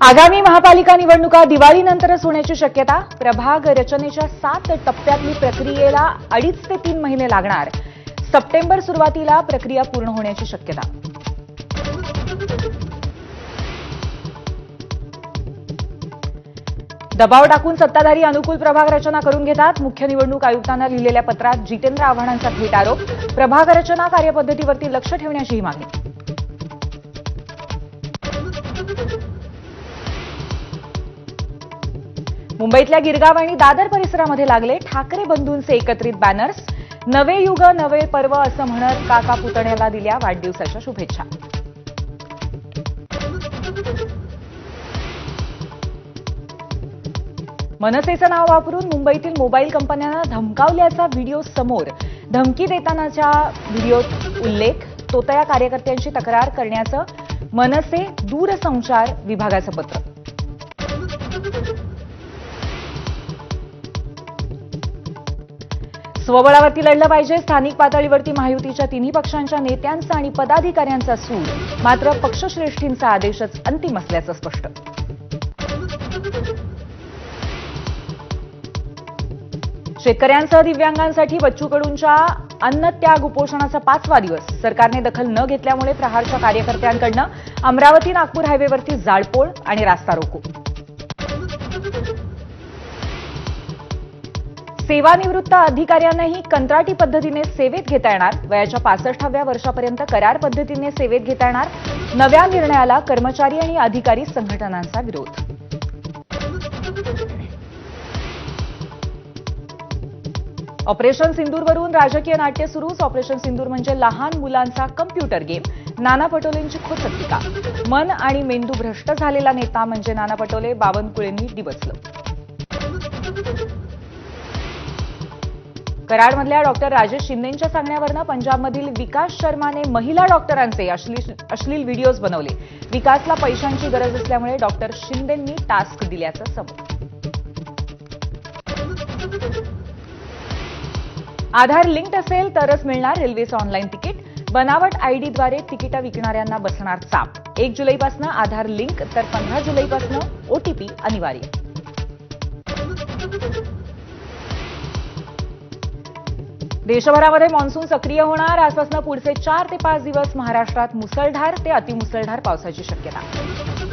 आगामी महापालिका निवडणुका दिवाळीनंतरच होण्याची शक्यता? प्रभाग रचनेच्या सात टप्प्यातली प्रक्रियेला अडीच ते तीन महिने लागणार. सप्टेंबर सुरुवातीला प्रक्रिया पूर्ण होण्याची शक्यता. दबाव टाकून सत्ताधारी अनुकूल प्रभाग रचना करून घेतात. मुख्य निवडणूक आयुक्तांना लिहिलेल्या पत्रात जितेंद्र आव्हाडांचा थेट आरोप. प्रभाग रचना कार्यपद्धतीवरती लक्ष ठेवण्याचीही मागणी. मुंबईतल्या गिरगाव आणि दादर परिसरामध्ये लागले ठाकरे बंधूंचे एकत्रित बॅनर्स नवे युग नवे पर्व असं म्हणत काका पुतण्याला दिल्या वाढदिवसाच्या शुभेच्छा. मनसेचं नाव वापरून मुंबईतील मोबाईल कंपन्यांना धमकावल्याचा व्हिडिओ समोर धमकी देतानाच्या व्हिडिओत उल्लेख तोतया कार्यकर्त्यांची तक्रार करण्याचं मनसे दूरसंचार विभागाचं पत्र. स्वबळावरती लढलं पाहिजे. स्थानिक पातळीवरती महायुतीच्या तिन्ही पक्षांच्या नेत्यांचा आणि पदाधिकाऱ्यांचा सूर मात्र पक्षश्रेष्ठींचा आदेशच अंतिम असल्याचं स्पष्ट. शेतकऱ्यांसह दिव्यांगांसाठी बच्चू कडूंच्या अन्नत्याग उपोषणाचा पाचवा दिवस. सरकारने दखल न घेतल्यामुळे प्रहारच्या कार्यकर्त्यांकडनं अमरावती नागपूर हायवेवरती जाळपोळ आणि रास्ता रोको. सेवानिवृत्त अधिकाऱ्यांनाही कंत्राटी पद्धतीने सेवेत घेता येणार. वयाच्या पासष्टाव्या वर्षापर्यंत करार पद्धतीने सेवेत घेता येणार. नव्या निर्णयाला कर्मचारी आणि अधिकारी संघटनांचा विरोध. ऑपरेशन सिंदूरवरून राजकीय नाट्य सुरूच ऑपरेशन सिंदूर म्हणजे लहान मुलांचा कम्प्युटर गेम. नाना पटोलेंची खोचक टीका मन आणि मेंदू भ्रष्ट झालेला नेता म्हणजे नाना पटोले. बावनकुळेंनी दिवसलं कराडमधल्या डॉक्टर राजेश शिंदेंच्या सांगण्यावरनं पंजाबमधील विकास शर्माने महिला डॉक्टरांचे अश्लील अश्लील व्हिडिओज बनवले. विकासला पैशांची गरज असल्यामुळे डॉक्टर शिंदेंनी टास्क दिल्याचं समोर. आधार लिंक्ड असेल तरच मिळणार रेल्वेचं ऑनलाईन तिकीट. बनावट आयडीद्वारे तिकीटं विकणाऱ्यांना बसणार चाप. एक जुलैपासून आधार लिंक तर पंधरा जुलैपासून ओटीपी अनिवार्य. देशभरामध्ये मान्सून सक्रिय होणार. आजपासून पुढचे चार ते पाच दिवस महाराष्ट्रात मुसळधार ते अतिमुसळधार पावसाची शक्यता.